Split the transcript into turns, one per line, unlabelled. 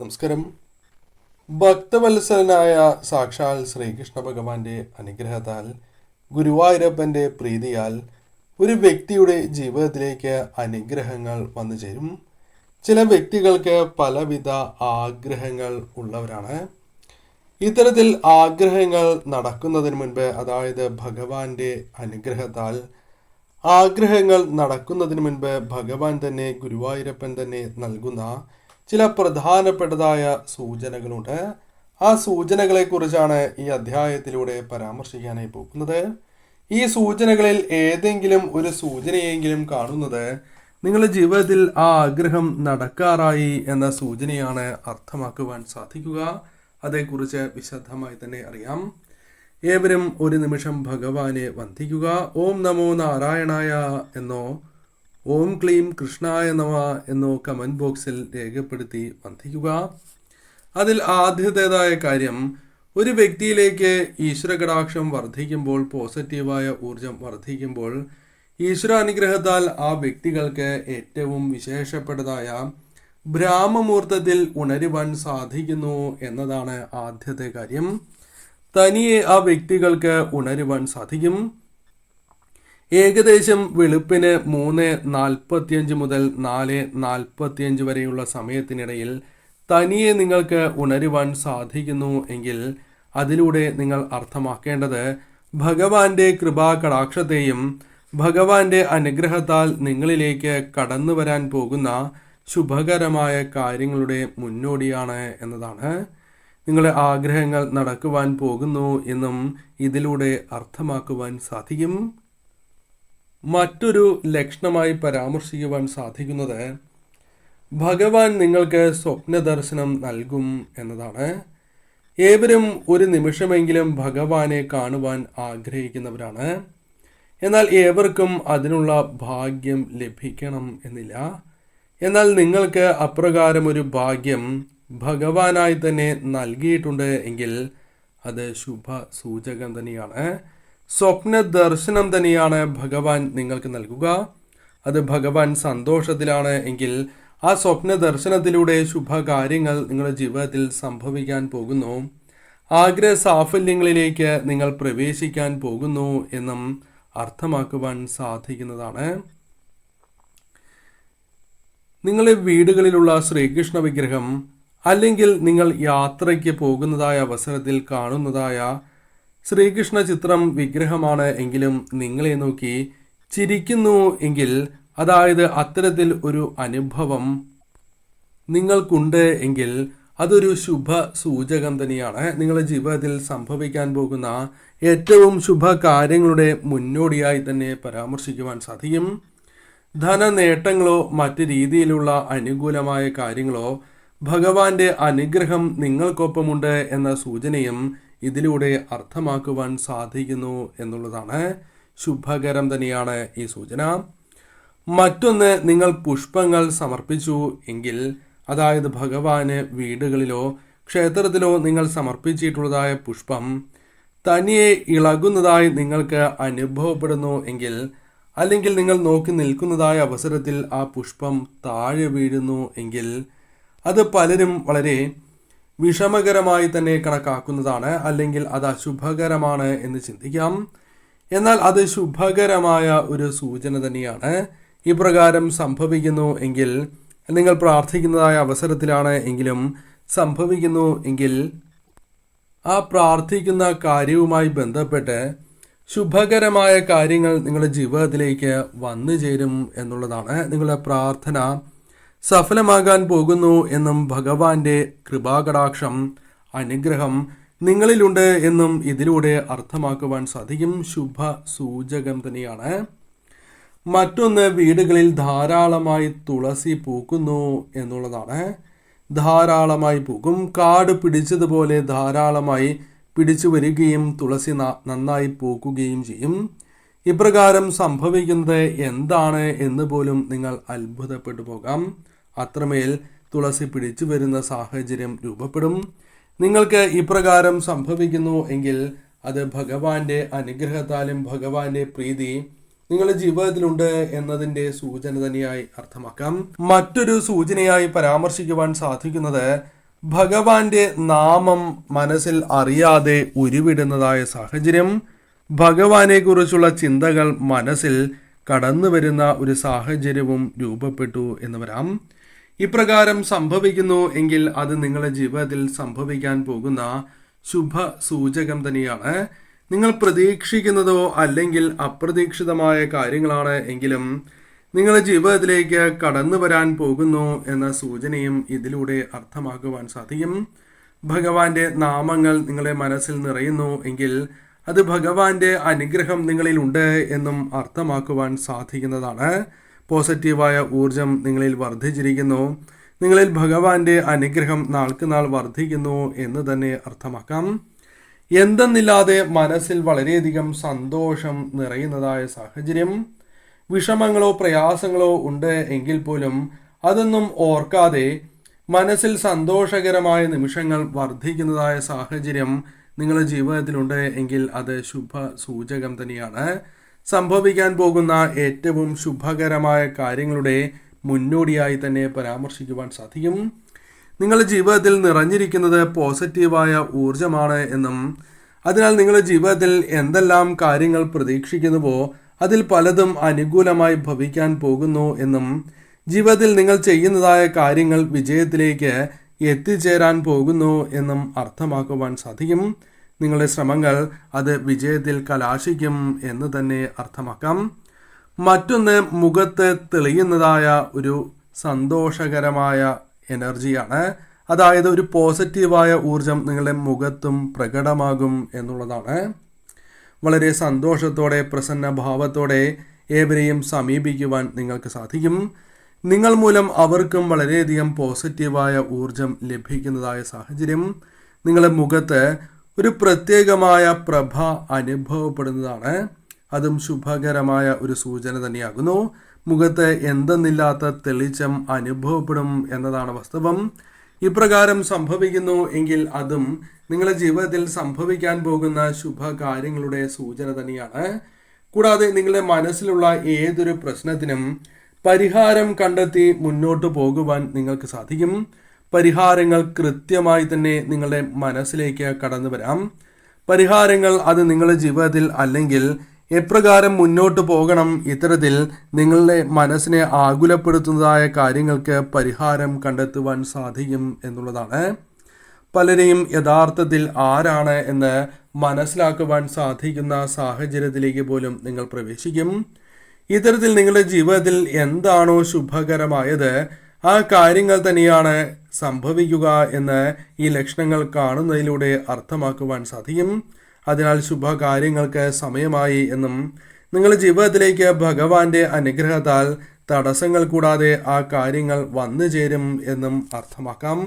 നമസ്കാരം. ഭക്തവത്സലനായ സാക്ഷാൽ ശ്രീകൃഷ്ണ ഭഗവാന്റെ അനുഗ്രഹത്താൽ ഗുരുവായൂരപ്പന്റെ പ്രീതിയാൽ ഒരു വ്യക്തിയുടെ ജീവിതത്തിലേക്ക് അനുഗ്രഹങ്ങൾ വന്നു ചേരും. ചില വ്യക്തികൾക്ക് പലവിധ ആഗ്രഹങ്ങൾ ഉള്ളവരാണ്. ഇത്തരത്തിൽ ആഗ്രഹങ്ങൾ നടക്കുന്നതിന് മുൻപ് അതായത് ഭഗവാന്റെ അനുഗ്രഹത്താൽ ആഗ്രഹങ്ങൾ നടക്കുന്നതിന് മുൻപ് ഭഗവാൻ തന്നെ ഗുരുവായൂരപ്പൻ തന്നെ നൽകുന്ന ചില പ്രധാനപ്പെട്ടതായ സൂചനകളുണ്ട്. ആ സൂചനകളെ കുറിച്ചാണ് ഈ അധ്യായത്തിലൂടെ പരാമർശിക്കാനായി പോകുന്നത്. ഈ സൂചനകളിൽ ഏതെങ്കിലും ഒരു സൂചനയെങ്കിലും കാണുന്നത് നിങ്ങളുടെ ജീവിതത്തിൽ ആ ആഗ്രഹം നടക്കാറായി എന്ന സൂചനയാണ് അർത്ഥമാക്കുവാൻ സാധിക്കുക. അതേക്കുറിച്ച് വിശദമായി തന്നെ അറിയാം. ഏവരും ഒരു നിമിഷം ഭഗവാനെ വന്ദിക്കുക. ഓം നമോ നാരായണായ എന്നോ ഓം ക്ലീം കൃഷ്ണായ നമ എന്നോ കമന്റ് ബോക്സിൽ രേഖപ്പെടുത്തി വന്ദിക്കുക. അതിൽ ആദ്യത്തേതായ കാര്യം ഒരു വ്യക്തിയിലേക്ക് ഈശ്വരകടാക്ഷം വർദ്ധിക്കുമ്പോൾ പോസിറ്റീവായ ഊർജം വർദ്ധിക്കുമ്പോൾ ഈശ്വരാനുഗ്രഹത്താൽ ആ വ്യക്തികൾക്ക് ഏറ്റവും വിശേഷപ്പെട്ടതായ ബ്രാഹ്മമുഹൂർത്തത്തിൽ ഉണരുവാൻ സാധിക്കുന്നു എന്നതാണ് ആദ്യത്തെ കാര്യം. തനിയെ ആ വ്യക്തികൾക്ക് ഉണരുവാൻ സാധിക്കും. ഏകദേശം വെളുപ്പിന് മൂന്ന് നാൽപ്പത്തിയഞ്ച് മുതൽ നാല് നാൽപ്പത്തിയഞ്ച് വരെയുള്ള സമയത്തിനിടയിൽ തനിയെ നിങ്ങൾക്ക് ഉണരുവാൻ സാധിക്കുന്നു എങ്കിൽ അതിലൂടെ നിങ്ങൾ അർത്ഥമാക്കേണ്ടത് ഭഗവാന്റെ കൃപാകടാക്ഷത്തെയും ഭഗവാന്റെ അനുഗ്രഹത്താൽ നിങ്ങളിലേക്ക് കടന്നു വരാൻ പോകുന്ന ശുഭകരമായ കാര്യങ്ങളുടെ മുന്നോടിയാണ് എന്നതാണ്. നിങ്ങളുടെ ആഗ്രഹങ്ങൾ നടക്കുവാൻ പോകുന്നു എന്നും ഇതിലൂടെ അർത്ഥമാക്കുവാൻ സാധിക്കും. മറ്റൊരു ലക്ഷണമായി പരാമർശിക്കുവാൻ സാധിക്കുന്നത് ഭഗവാൻ നിങ്ങൾക്ക് സ്വപ്ന ദർശനം നൽകും എന്നതാണ്. ഏവരും ഒരു നിമിഷമെങ്കിലും ഭഗവാനെ കാണുവാൻ ആഗ്രഹിക്കുന്നവരാണ്. എന്നാൽ ഏവർക്കും അതിനുള്ള ഭാഗ്യം ലഭിക്കണം എന്നില്ല. എന്നാൽ നിങ്ങൾക്ക് അപ്രകാരം ഒരു ഭാഗ്യം ഭഗവാനായി തന്നെ നൽകിയിട്ടുണ്ട് എങ്കിൽ അത് ശുഭ സൂചകം തന്നെയാണ്. സ്വപ്ന ദർശനം തന്നെയാണ് ഭഗവാൻ നിങ്ങൾക്ക് നൽകുക. അത് ഭഗവാൻ സന്തോഷത്തിലാണ് എങ്കിൽ ആ സ്വപ്ന ദർശനത്തിലൂടെ ശുഭകാര്യങ്ങൾ നിങ്ങളുടെ ജീവിതത്തിൽ സംഭവിക്കാൻ പോകുന്നു. ആഗ്രഹ സാഫല്യങ്ങളിലേക്ക് നിങ്ങൾ പ്രവേശിക്കാൻ പോകുന്നു എന്നും അർത്ഥമാക്കുവാൻ സാധിക്കുന്നതാണ്. നിങ്ങളുടെ വീടുകളിലുള്ള ശ്രീകൃഷ്ണ വിഗ്രഹം അല്ലെങ്കിൽ നിങ്ങൾ യാത്രയ്ക്ക് പോകുന്നതായ അവസരത്തിൽ കാണുന്നതായ ശ്രീകൃഷ്ണ ചിത്രം വിഗ്രഹമാണ് എങ്കിലും നിങ്ങളെ നോക്കി ചിരിക്കുന്നു എങ്കിൽ അതായത് അത്തരത്തിൽ ഒരു അനുഭവം നിങ്ങൾക്കുണ്ട് എങ്കിൽ അതൊരു ശുഭ സൂചകം തന്നെയാണ്. നിങ്ങളുടെ ജീവിതത്തിൽ സംഭവിക്കാൻ പോകുന്ന ഏറ്റവും ശുഭ കാര്യങ്ങളുടെ മുന്നോടിയായി തന്നെ പരാമർശിക്കുവാൻ സാധിക്കും. ധന നേട്ടങ്ങളോ മറ്റ് രീതിയിലുള്ള അനുകൂലമായ കാര്യങ്ങളോ ഭഗവാന്റെ അനുഗ്രഹം നിങ്ങൾക്കൊപ്പമുണ്ട് എന്ന സൂചനയും ഇതിലൂടെ അർത്ഥമാക്കുവാൻ സാധിക്കുന്നു എന്നുള്ളതാണ് ശുഭകരം തന്നെയാണ് ഈ സൂചന. മറ്റൊന്ന് നിങ്ങൾ പുഷ്പങ്ങൾ സമർപ്പിച്ചു എങ്കിൽ അതായത് ഭഗവാന് വീടുകളിലോ ക്ഷേത്രത്തിലോ നിങ്ങൾ സമർപ്പിച്ചിട്ടുള്ളതായ പുഷ്പം തനിയെ ഇളകുന്നതായി നിങ്ങൾക്ക് അനുഭവപ്പെടുന്നു എങ്കിൽ അല്ലെങ്കിൽ നിങ്ങൾ നോക്കി നിൽക്കുന്നതായ അവസരത്തിൽ ആ പുഷ്പം താഴെ വീഴുന്നു എങ്കിൽ അത് പലരും വളരെ വിഷമകരമായി തന്നെ കണക്കാക്കുന്നതാണ്. അല്ലെങ്കിൽ അത് അശുഭകരമാണ് എന്ന് ചിന്തിക്കാം. എന്നാൽ അത് ശുഭകരമായ ഒരു സൂചന തന്നെയാണ്. ഇപ്രകാരം സംഭവിക്കുന്നു എങ്കിൽ നിങ്ങൾ പ്രാർത്ഥിക്കുന്നതായ അവസരത്തിലാണ് എങ്കിലും സംഭവിക്കുന്നു എങ്കിൽ ആ പ്രാർത്ഥിക്കുന്ന കാര്യവുമായി ബന്ധപ്പെട്ട് ശുഭകരമായ കാര്യങ്ങൾ നിങ്ങളുടെ ജീവിതത്തിലേക്ക് വന്നു ചേരും എന്നുള്ളതാണ് നിങ്ങളുടെ പ്രാർത്ഥന. സഫലമാകാൻ പോകുന്നു എന്നും ഭഗവാന്റെ കൃപാകടാക്ഷം അനുഗ്രഹം നിങ്ങളിലുണ്ട് എന്നും ഇതിലൂടെ അർത്ഥമാക്കുവാൻ സാധിക്കും. ശുഭ സൂചകം തന്നെയാണ്. മറ്റൊന്ന് വീടുകളിൽ ധാരാളമായി തുളസി പൂക്കുന്നു എന്നുള്ളതാണ്. ധാരാളമായി പൂക്കും. കാട് പിടിച്ചതുപോലെ ധാരാളമായി പിടിച്ചു വരികയും തുളസി നന്നായി പൂക്കുകയും ചെയ്യും. ഇപ്രകാരം സംഭവിക്കുന്നത് എന്താണ് എന്ന് പോലും നിങ്ങൾ അത്ഭുതപ്പെട്ടു പോകാം. അത്രമേൽ തുളസി പിടിച്ചു വരുന്ന സാഹചര്യം രൂപപ്പെടും. നിങ്ങൾക്ക് ഇപ്രകാരം സംഭവിക്കുന്നു എങ്കിൽ അത് ഭഗവാന്റെ അനുഗ്രഹത്താലും ഭഗവാന്റെ പ്രീതി നിങ്ങളുടെ ജീവിതത്തിലുണ്ട് എന്നതിന്റെ സൂചന തന്നെയായി അർത്ഥമാക്കാം. മറ്റൊരു സൂചനയായി പരാമർശിക്കുവാൻ സാധിക്കുന്നത് ഭഗവാന്റെ നാമം മനസ്സിൽ അറിയാതെ ഉരുവിടുന്നതായ സാഹചര്യം. ഭഗവാനെ കുറിച്ചുള്ള ചിന്തകൾ മനസ്സിൽ കടന്നു വരുന്ന ഒരു സാഹചര്യവും രൂപപ്പെട്ടു എന്ന് വരാം. ഇപ്രകാരം സംഭവിക്കുന്നു എങ്കിൽ അത് നിങ്ങളുടെ ജീവിതത്തിൽ സംഭവിക്കാൻ പോകുന്ന ശുഭ സൂചകം തന്നെയാണ്. നിങ്ങൾ പ്രതീക്ഷിക്കുന്നതോ അല്ലെങ്കിൽ അപ്രതീക്ഷിതമായ കാര്യങ്ങളാണ് എങ്കിലും നിങ്ങളുടെ ജീവിതത്തിലേക്ക് കടന്നു വരാൻ പോകുന്നു എന്ന സൂചനയും ഇതിലൂടെ അർത്ഥമാക്കുവാൻ സാധിക്കും. ഭഗവാന്റെ നാമങ്ങൾ നിങ്ങളെ മനസ്സിൽ നിറയുന്നു എങ്കിൽ അത് ഭഗവാന്റെ അനുഗ്രഹം നിങ്ങളിൽ ഉണ്ട് എന്നും അർത്ഥമാക്കുവാൻ സാധിക്കുന്നതാണ്. പോസിറ്റീവായ ഊർജം നിങ്ങളിൽ വർദ്ധിച്ചിരിക്കുന്നു. നിങ്ങളിൽ ഭഗവാന്റെ അനുഗ്രഹം നാൾക്ക് നാൾ വർദ്ധിക്കുന്നു എന്ന് തന്നെ അർത്ഥമാക്കാം. എന്തെന്നില്ലാതെ മനസ്സിൽ വളരെയധികം സന്തോഷം നിറയുന്നതായ സാഹചര്യം. വിഷമങ്ങളോ പ്രയാസങ്ങളോ ഉണ്ട് എങ്കിൽ പോലും അതൊന്നും ഓർക്കാതെ മനസ്സിൽ സന്തോഷകരമായ നിമിഷങ്ങൾ വർദ്ധിക്കുന്നതായ സാഹചര്യം നിങ്ങളുടെ ജീവിതത്തിലുണ്ട് എങ്കിൽ അത് ശുഭ സൂചകം തന്നെയാണ്. സംഭവിക്കാൻ പോകുന്ന ഏറ്റവും ശുഭകരമായ കാര്യങ്ങളുടെ മുന്നോടിയായി തന്നെ പരാമർശിക്കുവാൻ സാധിക്കും. നിങ്ങളുടെ ജീവിതത്തിൽ നിറഞ്ഞിരിക്കുന്നത് പോസിറ്റീവായ ഊർജമാണ് എന്നും അതിനാൽ നിങ്ങളുടെ ജീവിതത്തിൽ എന്തെല്ലാം കാര്യങ്ങൾ പ്രതീക്ഷിക്കുന്നുവോ അതിൽ പലതും അനുകൂലമായി ഭവിക്കാൻ പോകുന്നു എന്നും ജീവിതത്തിൽ നിങ്ങൾ ചെയ്യുന്നതായ കാര്യങ്ങൾ വിജയത്തിലേക്ക് എത്തിച്ചേരാൻ പോകുന്നു എന്നും അർത്ഥമാക്കുവാൻ സാധിക്കും. നിങ്ങളുടെ ശ്രമങ്ങൾ അത് വിജയത്തിൽ കലാശിക്കും എന്ന് തന്നെ അർത്ഥമാക്കാം. മറ്റൊന്ന് മുഖത്ത് തെളിയുന്നതായ ഒരു സന്തോഷകരമായ എനർജിയാണ്. അതായത് ഒരു പോസിറ്റീവായ ഊർജം നിങ്ങളുടെ മുഖത്തും പ്രകടമാകും എന്നുള്ളതാണ്. വളരെ സന്തോഷത്തോടെ പ്രസന്ന ഭാവത്തോടെ ഏവരെയും സമീപിക്കുവാൻ നിങ്ങൾക്ക് സാധിക്കും. നിങ്ങൾ മൂലം അവർക്കും വളരെയധികം പോസിറ്റീവായ ഊർജം ലഭിക്കുന്നതായ സാഹചര്യം. നിങ്ങളുടെ മുഖത്ത് ഒരു പ്രത്യേകമായ പ്രഭ അനുഭവപ്പെടുന്നതാണ്. അതും ശുഭകരമായ ഒരു സൂചന തന്നെയാകുന്നു. മുഖത്ത് എന്തെന്നില്ലാത്ത തെളിച്ചം അനുഭവപ്പെടും എന്നതാണ് വാസ്തവം. ഇപ്രകാരം സംഭവിക്കുന്നു എങ്കിൽ അതും നിങ്ങളുടെ ജീവിതത്തിൽ സംഭവിക്കാൻ പോകുന്ന ശുഭകാര്യങ്ങളുടെ സൂചന തന്നെയാണ്. കൂടാതെ നിങ്ങളുടെ മനസ്സിലുള്ള ഏതൊരു പ്രശ്നത്തിനും പരിഹാരം കണ്ടെത്തി മുന്നോട്ട് പോകുവാൻ നിങ്ങൾക്ക് സാധിക്കും. പരിഹാരങ്ങൾ കൃത്യമായി തന്നെ നിങ്ങളുടെ മനസ്സിലേക്ക് കടന്നു വരാം. പരിഹാരങ്ങൾ അത് നിങ്ങളുടെ ജീവിതത്തിൽ അല്ലെങ്കിൽ എപ്രകാരം മുന്നോട്ട് പോകണം ഇത്തരത്തിൽ നിങ്ങളുടെ മനസ്സിനെ ആകുലപ്പെടുത്തുന്നതായ കാര്യങ്ങൾക്ക് പരിഹാരം കണ്ടെത്തുവാൻ സാധിക്കും എന്നുള്ളതാണ്. പലരെയും യഥാർത്ഥത്തിൽ ആരാണ് എന്ന് മനസ്സിലാക്കുവാൻ സാധിക്കുന്ന സാഹചര്യത്തിലേക്ക് പോലും നിങ്ങൾ പ്രവേശിക്കും. ഇത്തരത്തിൽ നിങ്ങളുടെ ജീവിതത്തിൽ എന്താണോ ശുഭകരമായത് ആ കാര്യങ്ങൾ തന്നെയാണ് സംഭവിക്കുക എന്ന് ഈ ലക്ഷണങ്ങൾ കാണുന്നതിലൂടെ അർത്ഥമാക്കുവാൻ സാധിക്കും. അതിനാൽ ശുഭകാര്യങ്ങൾക്ക് സമയമായി എന്നും നിങ്ങളുടെ ജീവിതത്തിലേക്ക് ഭഗവാന്റെ അനുഗ്രഹത്താൽ തടസ്സങ്ങൾ കൂടാതെ ആ കാര്യങ്ങൾ വന്നു ചേരും എന്നും അർത്ഥമാക്കാം.